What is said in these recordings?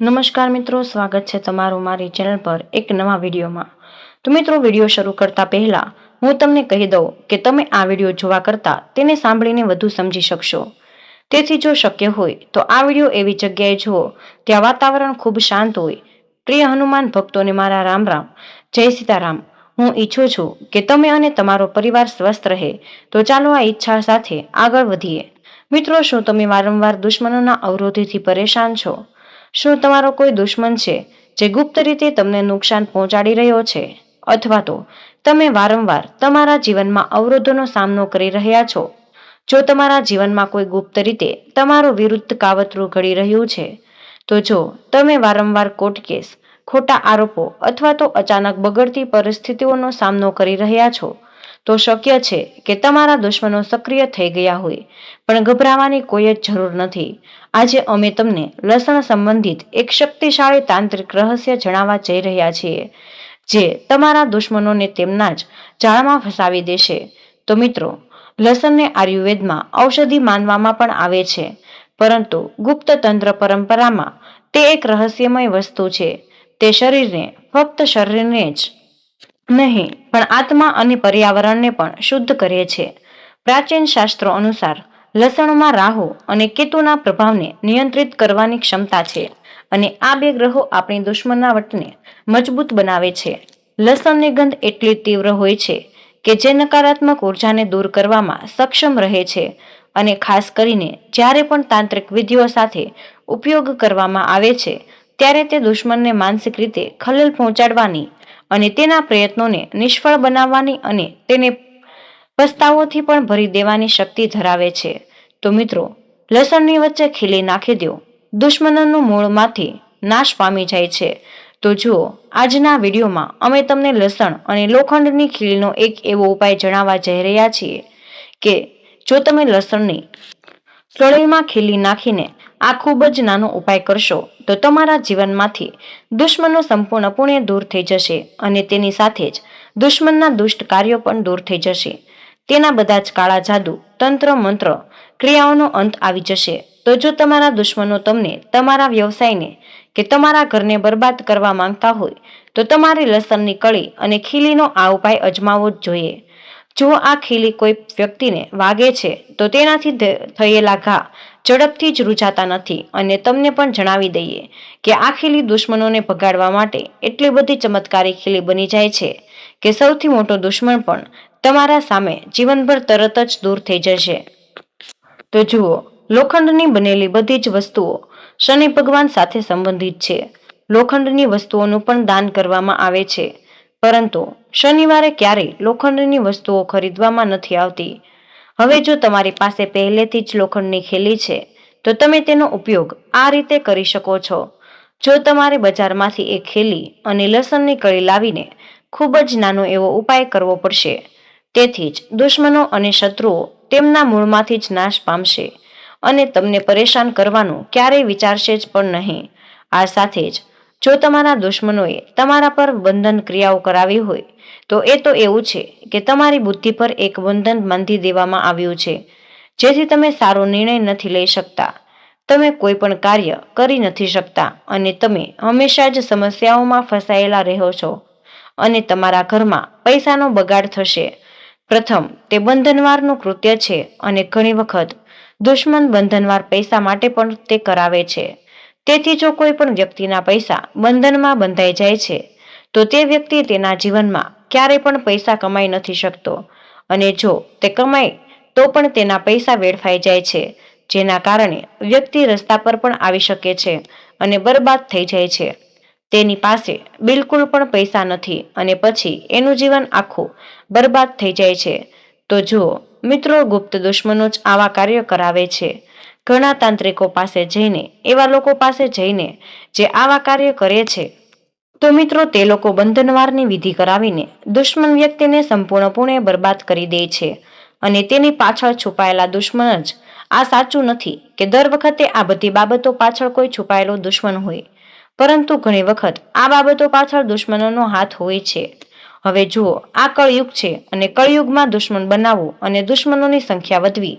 નમસ્કાર મિત્રો, સ્વાગત છે તમારું મારી ચેનલ પર એક નવા વિડીયોમાં. તો મિત્રો, વીડિયો શરૂ કરતા પહેલા હું તમને કહી દઉં કે તમે આ વીડિયો જોવા કરતા તેને સાંભળીને વધુ સમજી શકશો. તેથી જો શક્ય હોય તો આ વીડિયો એવી જગ્યાએ જુઓ ત્યાં વાતાવરણ ખૂબ શાંત હોય. પ્રિય હનુમાન ભક્તોને મારા રામ રામ, જય સીતારામ. હું ઈચ્છું છું કે તમે અને તમારો પરિવાર સ્વસ્થ રહે. તો ચાલો આ ઈચ્છા સાથે આગળ વધીએ. મિત્રો, શું તમે વારંવાર દુશ્મનોના અવરોધીથી પરેશાન છો? શું તમારો કોઈ દુશ્મન છે જે ગુપ્ત રીતે તમને નુકસાન પહોંચાડી રહ્યો છે? અથવા તો તમે વારંવાર તમારા જીવનમાં અવરોધોનો સામનો કરી રહ્યા છો? જો તમારા જીવનમાં કોઈ ગુપ્ત રીતે તમારો વિરુદ્ધ કાવતરું ઘડી રહ્યું છે, તો જો તમે વારંવાર કોર્ટ કેસ, ખોટા આરોપો અથવા તો અચાનક બગડતી પરિસ્થિતિઓનો સામનો કરી રહ્યા છો તો શક્ય છે કે તમારા દુશ્મનો સક્રિય થઈ ગયા હોય. પણ ગભરાવાની કોઈ જ જરૂર નથી. આજે અમે તમને લસણ સંબંધિત એક શક્તિશાળી તાંત્રિક રહસ્ય જણાવવા જઈ રહ્યા છીએ, જે તમારા દુશ્મનોને તેમના જ જાળમાં ફસાવી દેશે. તો મિત્રો, લસણને આયુર્વેદમાં ઔષધિ માનવામાં પણ આવે છે, પરંતુ ગુપ્ત તંત્ર પરંપરામાં તે એક રહસ્યમય વસ્તુ છે. તે શરીરને, ફક્ત શરીરને જ નહીં, પણ આત્મા અને પર્યાવરણને પણ શુદ્ધ કરે છે. પ્રાચીન શાસ્ત્રો અનુસાર, લસણમાં રાહુ અને કેતુના પ્રભાવને નિયંત્રિત કરવાની ક્ષમતા છે અને આ બે ગ્રહો આપણી દુશ્મનાવટને મજબૂત બનાવે છે. લસણની ગંધ એટલી તીવ્ર હોય છે કે જે નકારાત્મક ઉર્જાને દૂર કરવામાં સક્ષમ રહે છે અને ખાસ કરીને જ્યારે પણ તાંત્રિક વિધિઓ સાથે ઉપયોગ કરવામાં આવે છે, ત્યારે તે દુશ્મનને માનસિક રીતે ખલેલ પહોંચાડવાની અને તેના પ્રયત્નોને નિષ્ફળ બનાવવાની અને તેને પસ્તાવોથી પણ ભરી દેવાની શક્તિ ધરાવે છે. તો મિત્રો, લસણની વચ્ચે ખીલી નાખી દો. દુશ્મનોનું મૂળમાંથી નાશ પામી જાય છે. તો જુઓ, આજના વિડીયોમાં અમે તમને લસણ અને લોખંડની ખીલીનો એક એવો ઉપાય જણાવવા જઈ રહ્યા છીએ કે, જો તમે લસણની કળીમાં ખીલી નાખીને આ ખૂબ જ નાનો ઉપાય કરશો, તો તમારા જીવનમાંથી દુશ્મનો સંપૂર્ણપણે દૂર થઈ જશે અને તેની સાથે જ દુશ્મનના દુષ્ટ કાર્યો પણ દૂર થઈ જશે. તેના બધા જ કાળા જાદુ, તંત્ર, મંત્ર, ક્રિયાઓનો અંત આવી જશે. તો જો તમારા દુશ્મનો તમને તમારા વ્યવસાયને કે તમારા ઘરને બરબાદ કરવા માંગતા હોય, તો તમારી લસણની કળી અને ખીલીનો આ ઉપાય અજમાવવો જ જોઈએ. જો આ ખીલી કોઈ વ્યક્તિને વાગે છે, તો તેનાથી થયેલા ઘા ઝડપથી જ રૂજાતા નથી. અને તમને પણ જણાવી દઈએ કે આ ખીલી દુશ્મનોને ભગાડવા માટે એટલી બધી ચમત્કારી ખીલી બની જાય છે કે સૌથી મોટો દુશ્મન પણ તમારા સામે જીવનભર તરત જ દૂર થઈ જશે. તો જુઓ, લોખંડની બનેલી બધી જ વસ્તુઓ શનિ ભગવાન સાથે સંબંધિત છે. લોખંડની વસ્તુઓનું પણ દાન કરવામાં આવે છે. પરંતુ શનિવારે ક્યારેય લોખંડની વસ્તુઓ ખરીદવામાં નથી આવતી. હવે જો તમારી પાસે પહેલેથી જ લોખંડની ખેલી છે, તો તમે તેનો ઉપયોગ આ રીતે કરી શકો છો. જો તમારે બજારમાંથી એક ખેલી અને લસણની કળી લાવીને ખૂબ જ નાનો એવો ઉપાય કરવો પડશે, તેથી જ દુશ્મનો અને શત્રુઓ તેમના મૂળમાંથી જ નાશ પામશે અને તમને પરેશાન કરવાનું ક્યારેય વિચારશે જ પણ નહીં. આ સાથે જ જો તમારા દુશ્મનોએ તમારા પર બંધન ક્રિયાઓ કરાવી હોય, તો એ તો એવું છે કે તમારી બુદ્ધિ પર એક બંધન બાંધી દેવામાં આવ્યું છે, જેથી તમે સારો નિર્ણય નથી લઈ શકતા. તમે કોઈ પણ કાર્ય કરી નથી શકતા અને તમે હંમેશા જ સમસ્યાઓમાં ફસાયેલા રહો છો અને તમારા ઘરમાં પૈસાનો બગાડ થશે. પ્રથમ, તે બંધનવારનું કૃત્ય છે અને ઘણી વખત દુશ્મન બંધનવાર પૈસા માટે પણ તે કરાવે છે. તેથી જો કોઈ પણ વ્યક્તિના પૈસા બંધનમાં બંધાઈ જાય છે, તો તે વ્યક્તિ તેના જીવનમાં ક્યારેય પણ પૈસા કમાઈ નથી શકતો. અને જો તે કમાય, તો પણ તેના પૈસા વેડફાઈ જાય છે, જેના કારણે વ્યક્તિ રસ્તા પર પણ આવી શકે છે અને બરબાદ થઈ જાય છે. તેની પાસે બિલકુલ પણ પૈસા નથી અને પછી એનું જીવન આખું બરબાદ થઈ જાય છે. તો જુઓ મિત્રો ગુપ્ત દુશ્મનો જ આવા કાર્ય કરાવે છે ઘણા તાંત્રિકો પાસે જઈને, એવા લોકો પાસે જઈને જે આવા કાર્ય કરે છે, તો મિત્રો તે લોકો બંધનવારની વિધિ કરાવીને દુશ્મન વ્યક્તિને સંપૂર્ણપણે બરબાદ કરી દે છે અને તેની પાછળ છુપાયેલા દુશ્મન જ આ સાચું નથી કે દર વખતે આ બધી બાબતો પાછળ કોઈ છુપાયેલો દુશ્મન હોય, પરંતુ ઘણી વખત આ બાબતો પાછળ દુશ્મનોનો હાથ હોય છે. હવે જુઓ, આ કળયુગ છે અને કળયુગમાં દુશ્મન બનાવવું અને દુશ્મનોની સંખ્યા વધવી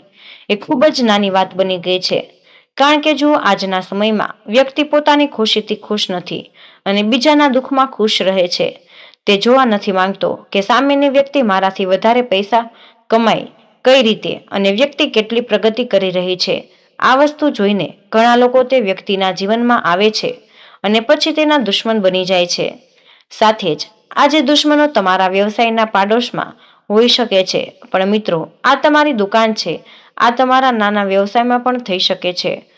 એ ખૂબ જ નાની વાત બની ગઈ છે. કારણ કે જુઓ, આજના સમયમાં વ્યક્તિ પોતાની ખુશીથી ખુશ નથી અને બીજાના દુઃખમાં ખુશ રહે છે. તે જોવા નથી માંગતો કે સામેની વ્યક્તિ મારાથી વધારે પૈસા કમાય, કઈ રીતે અને વ્યક્તિ કેટલી પ્રગતિ કરી રહી છે. આ વસ્તુ જોઈને ઘણા લોકો તે વ્યક્તિના જીવનમાં આવે છે અને પછી તેના દુશ્મન બની જાય છે. સાથે જ આજે દુશ્મનો તમારા વ્યવસાયના પાડોશમાં હોઈ શકે છે. પણ મિત્રો, આ તમારી દુકાન છે. આ તમારા નાના વ્યવસાયમાં પણ થઈ શકે છે.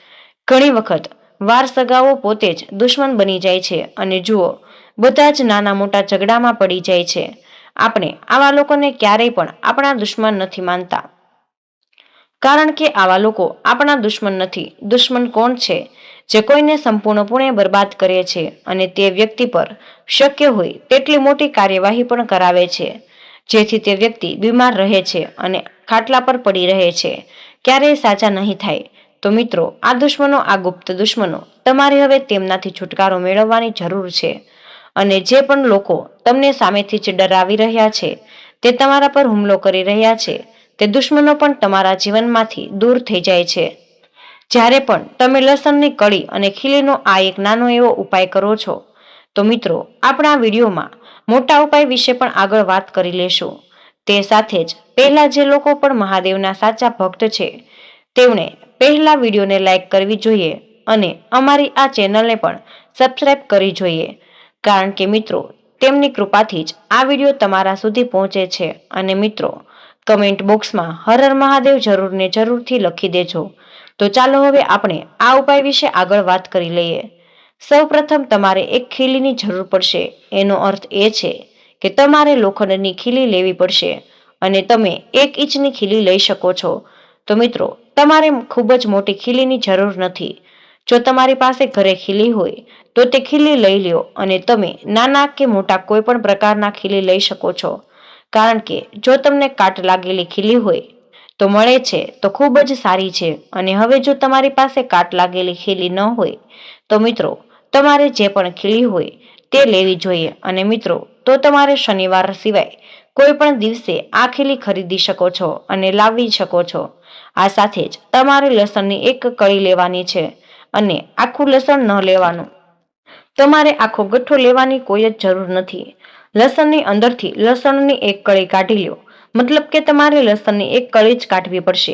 ઘણી વખત વાર સગાઓ પોતે જ દુશ્મન બની જાય છે અને જુઓ, બધા જ નાના મોટા ઝઘડામાં પડી જાય છે. આપણે આવા લોકોને ક્યારેય પણ આપણા દુશ્મન નથી માનતા. કારણ કે આવા લોકો આપણા દુશ્મન નથી. દુશ્મન કોણ છે? જે કોઈને સંપૂર્ણપણે બરબાદ કરે છે અને તે વ્યક્તિ પર શક્ય હોય તેટલી મોટી કાર્યવાહી પણ કરાવે છે. જેથી તે વ્યક્તિ બીમાર રહે છે અને ખાટલા પર પડી રહે છે. ક્યારેય સાજા નહીં થાય. તો મિત્રો, આ દુશ્મનો, આ ગુપ્ત દુશ્મનો, તમારે હવે તેમનાથી છુટકારો મેળવવાની જરૂર છે. અને જે પણ લોકો તમને સામેથી જ ડરાવી રહ્યા છે, તે તમારા પર હુમલો કરી રહ્યા છે, તે દુશ્મનો પણ તમારા જીવનમાંથી દૂર થઈ જાય છે. જ્યારે પણ તમે લસણની કળી અને ખીલીનો આ એક નાનો એવો ઉપાય કરો છો, તો મિત્રો, આપણા વિડીયોમાં મોટા ઉપાય વિશે પણ આગળ વાત કરી લેશું. તે સાથે જ પહેલાં જે લોકો પણ મહાદેવના સાચા ભક્ત છે તેમણે પહેલા વિડીયોને લાઈક કરવી જોઈએ અને અમારી આ ચેનલને પણ સબસ્ક્રાઈબ કરવી જોઈએ. કારણ કે મિત્રો, તેમની કૃપાથી જ આ વીડિયો તમારા સુધી પહોંચે છે અને મિત્રો, કમેન્ટ બોક્સમાં હર મહાદેવ જરૂરને જરૂરથી લખી દેજો. તો ચાલો હવે આપણે આ ઉપાય વિશે આગળ વાત કરી લઈએ. સૌપ્રથમ તમારે એક ખીલીની જરૂર પડશે. એનો અર્થ એ છે કે તમારે લોખંડની ખીલી લેવી પડશે અને તમે એક ઇંચની ખીલી લઈ શકો છો. તો મિત્રો, તમારે ખૂબ જ મોટી ખીલીની જરૂર નથી. જો તમારી પાસે ઘરે ખીલી હોય, તો તે ખીલી લઈ લ્યો અને તમે નાના કે મોટા કોઈ પણ પ્રકારના ખીલી લઈ શકો છો. કારણ કે જો તમને કાટ લાગેલી ખીલી હોય તો મળે છે, તો ખૂબ જ સારી છે. અને હવે જો તમારી પાસે કાટ લાગેલી ખીલી ન હોય, તો મિત્રો, તમારે જે પણ ખીલી હોય, તે લેવી જોઈએ. અને મિત્રો, તો તમારે શનિવાર સિવાય કોઈ પણ દિવસે આ ખીલી ખરીદી શકો છો અને લાવી શકો છો. આ સાથે જ તમારે લસણની એક કળી લેવાની છે અને આખું લસણ ન લેવાનું. તમારે આખો ગઠ્ઠો લેવાની કોઈ જ જરૂર નથી. લસણની અંદરથી લસણની એક કળી કાઢી લો મતલબ કે તમારે લસણની એક કળી જ કાઢવી પડશે.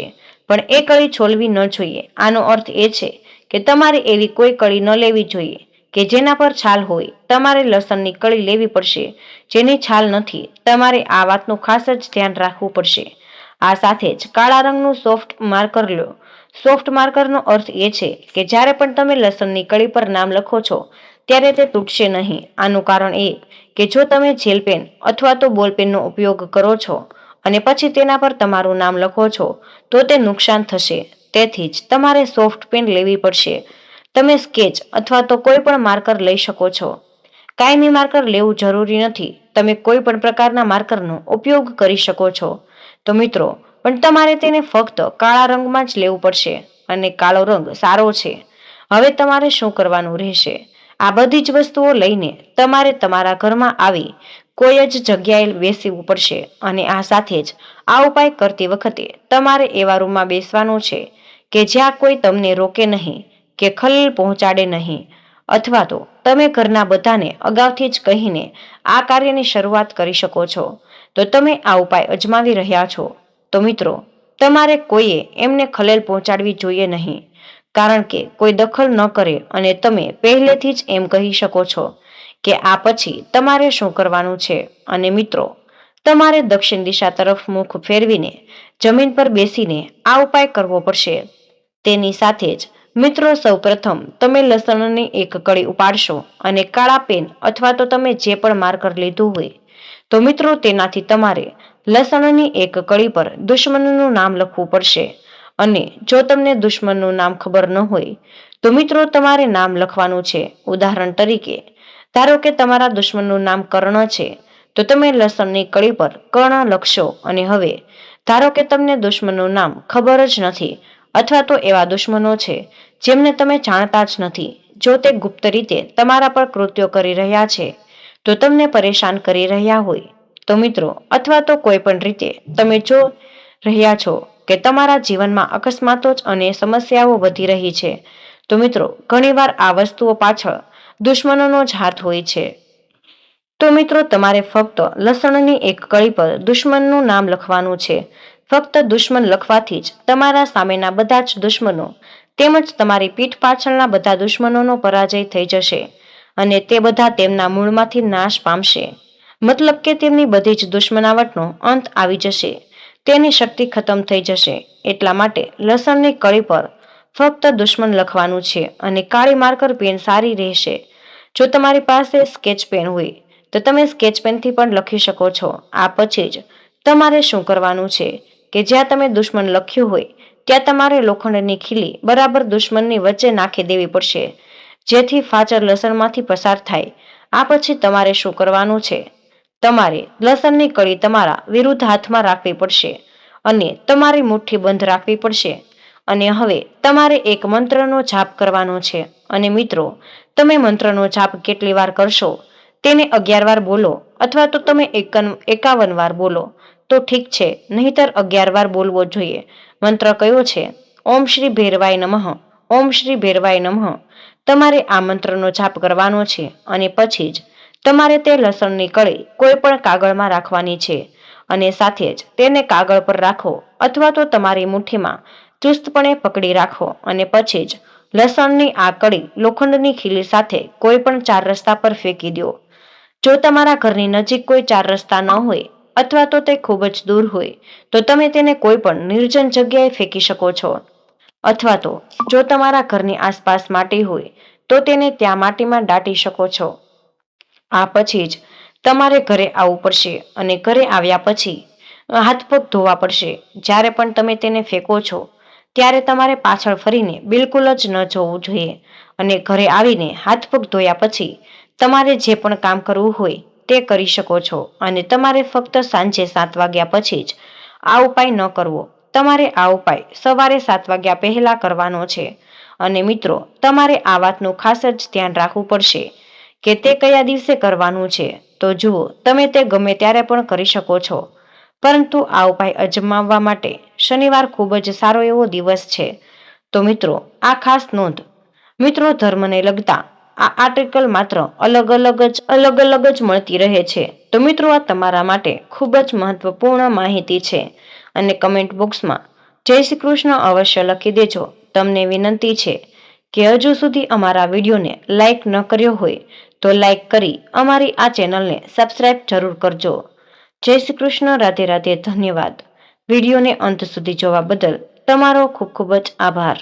પણ એ કળી છોલવી ન જોઈએ. આનો અર્થ એ છે કે તમારે એવી કોઈ કળી ન લેવી જોઈએ કે જેના પર છાલ હોય. તમારે લસણની કળી લેવી પડશે. જેની છાલ નથી. તમારે આ વાતનું ખાસ જ ધ્યાન રાખવું પડશે. આ સાથે જ કાળા રંગનું સોફ્ટ માર્કર લો. સોફ્ટ માર્કરનો અર્થ એ છે કે જ્યારે પણ તમે લસણની કળી પર નામ લખો છો, ત્યારે તે તૂટશે નહીં. આનું કારણ એ કે જો તમે જેલ પેન અથવા તો બોલ પેનનો ઉપયોગ કરો છો અને પછી તેના પર તમારું નામ લખો છો, તો તે નુકસાન થશે. તેથી જ તમારે સોફ્ટ પેન લેવી પડશે. તમે સ્કેચ અથવા તો કોઈ પણ માર્કર લઈ શકો છો. કાયમી માર્કર લેવું જરૂરી નથી. તમે કોઈ પણ પ્રકારના માર્કરનો ઉપયોગ કરી શકો છો. તો મિત્રો, પણ તમારે તેને ફક્ત કાળા રંગમાં જ લેવું પડશે અને કાળો રંગ સારો છે. હવે તમારે શું કરવાનું રહેશે? આ બધી જ વસ્તુઓ લઈને તમારે તમારા ઘરમાં આવી કોઈ જ જગ્યાએ બેસવું પડશે અને આ સાથે જ આ ઉપાય કરતી વખતે તમારે એવા રૂમમાં બેસવાનું છે કે જ્યાં કોઈ તમને રોકે નહીં, કે ખલેલ પહોંચાડે નહીં, અથવા તો તમે ઘરના બધાને અગાઉથી જ કહીને આ કાર્યની શરૂઆત કરી શકો છો. તો તમે આ ઉપાય અજમાવી રહ્યા છો. તો મિત્રો, તમારે કોઈએ એમને ખલેલ પહોંચાડવી જોઈએ નહીં, કારણ કે કોઈ દખલ ન કરે અને તમે પહેલેથી જ એમ કહી શકો છો કે આ પછી તમારે શું કરવાનું છે? અને મિત્રો, તમારે દક્ષિણ દિશા તરફ મુખ ફેરવીને જમીન પર બેસીને આ ઉપાય કરવો પડશે. તેની સાથે જ, મિત્રો, સૌપ્રથમ તમે લસણની એક કળી ઉપાડશો અને કાળા પેન અથવા તો તમે જે પણ માર્કર લીધું હોય, તો મિત્રો, તેનાથી તમારે લસણની એક કળી પર દુશ્મનનું નામ લખવું પડશે. અને જો તમને દુશ્મનનું નામ ખબર ન હોય, તો મિત્રો, તમારે નામ લખવાનું છે. ઉદાહરણ તરીકે ધારો કે તમારા દુશ્મનનું નામ કર્ણ છે, તો તમે લસણની કળી પર કર્ણ લખશો અને હવે, ધારો કે તમને દુશ્મનનું નામ ખબર જ નથી, અથવા તો એવા દુશ્મનો છે, જેમને તમે જાણતા જ નથી, જો તે ગુપ્ત રીતે તમારા પર કૃત્યો કરી રહ્યા છે, તો તમને પરેશાન કરી રહ્યા હોય. તો મિત્રો, અથવા તો કોઈ પણ રીતે, તમે જો રહ્યા છો કે તમારા જીવનમાં અકસ્માતો જ અને સમસ્યાઓ વધી રહી છે, તો મિત્રો, ઘણીવાર આ વસ્તુઓ પાછળ દુશ્મનોનો જ હાથ હોય છે. તો મિત્રો, તમારે ફક્ત લસણની એક કળી પર દુશ્મનનું નામ લખવાનું છે. ફક્ત દુશ્મન લખવાથી જ તમારા સામેના બધા જ દુશ્મનો તેમજ તમારી પીઠ પાછળના બધા દુશ્મનોનો પરાજય થઈ જશે અને તે બધા તેમના મૂળમાંથી નાશ પામશે. મતલબ કે તેમની બધી જ દુશ્મનાવટનો અંત આવી જશે. તેની શક્તિ ખતમ થઈ જશે. એટલા માટે લસણની કળી પર ફક્ત દુશ્મન લખવાનું છે અને કાળી માર્કર પેન સારી રહેશે. જો તમારી પાસે સ્કેચ પેન હોય, તો તમે સ્કેચ પેનથી પણ લખી શકો છો. આ પછી જ તમારે શું કરવાનું છે? કે જ્યાં તમે દુશ્મન લખ્યું હોય, ત્યાં તમારે લોખંડની ખીલી બરાબર દુશ્મનની વચ્ચે નાખી દેવી પડશે. જેથી ફાચર લસણમાંથી પસાર થાય. આ પછી તમારે શું કરવાનું છે? તમારે લસણની કળી તમારા વિરુદ્ધ હાથમાં રાખવી પડશે અને તમારી મુઠ્ઠી બંધ રાખવી પડશે. અને હવે તમારે એક મંત્રનો જાપ કરવાનો છે. અને મિત્રો, તમે મંત્રનો જાપ કેટલી વાર કરશો? તેને અગિયાર વાર બોલો, અથવા તો તમે એકન, એકાવન વાર બોલો. તો ઠીક છે, નહીતર અગિયાર વાર બોલવો જોઈએ. મંત્ર કયો છે? ઓમ શ્રી ભેરવાય નમઃ, ઓમ શ્રી ભેરવાય નમઃ. તમારે આ મંત્રનો જાપ કરવાનો છે, અને પછી જ તમારે તે લસણની કળી કોઈ પણ કાગળમાં રાખવાની છે. અને સાથે જ તેને કાગળ પર રાખો, અથવા તો તમારી મુઠ્ઠીમાં ચુસ્તપણે પકડી રાખો અને પછી જ લસણની આ કળી લોખંડની ખીલી સાથે કોઈ પણ ચાર રસ્તા પર ફેંકી દો. જો તમારા ઘરની નજીક કોઈ ચાર રસ્તા ન હોય અથવા તો તે ખૂબ જ દૂર હોય, તો તમે તેને કોઈ પણ નિર્જન જગ્યાએ ફેંકી શકો છો. અથવા તો જો તમારા ઘરની આસપાસ માટી હોય, તો તેને ત્યાં માટીમાં દાટી શકો છો. આ પછી જ તમારે ઘરે આવવું પડશે અને ઘરે આવ્યા પછી હાથ પગ ધોવા પડશે. જ્યારે પણ તમે તેને ફેંકો છો ત્યારે તમારે પાછળ ફરીને બિલકુલ જ ન જોવું જોઈએ. અને ઘરે આવીને હાથ પગ ધોયા પછી તમારે જે પણ કામ કરવું હોય તે કરી શકો છો. અને તમારે ફક્ત સાંજે સાત વાગ્યા પછી જ આ ઉપાય ન કરવો. તમારે આ ઉપાય સવારે સાત વાગ્યા પહેલા કરવાનો છે. અને મિત્રો, તમારે આ વાતનું ખાસ જ ધ્યાન રાખવું પડશે કે તે કયા દિવસે કરવાનું છે. તો જુઓ, તમે તે ગમે ત્યારે પણ કરી શકો છો. પરંતુ આ ઉપાય અજમાવવા માટે શનિવાર ખૂબ જ સારો એવો દિવસ છે. તો મિત્રો, આ ખાસ નોંધ. મિત્રો, ધર્મને લગતા આ આર્ટિકલ માત્ર અલગ અલગ જ અલગ અલગ જ મળતી રહે છે. તો મિત્રો, આ તમારા માટે ખૂબ જ મહત્વપૂર્ણ માહિતી છે અને કમેન્ટ બોક્સમાં જય શ્રી કૃષ્ણ અવશ્ય લખી દેજો. તમને વિનંતી છે કે હજુ સુધી અમારા વિડીયોને લાઇક ન કર્યો હોય તો લાઇક કરી અમારી આ ચેનલને સબસ્ક્રાઇબ જરૂર કરજો. જય શ્રી કૃષ્ણ, રાધે રાધે, ધન્યવાદ. વિડીયોને અંત સુધી જોવા બદલ તમારો ખૂબ ખૂબ જ આભાર.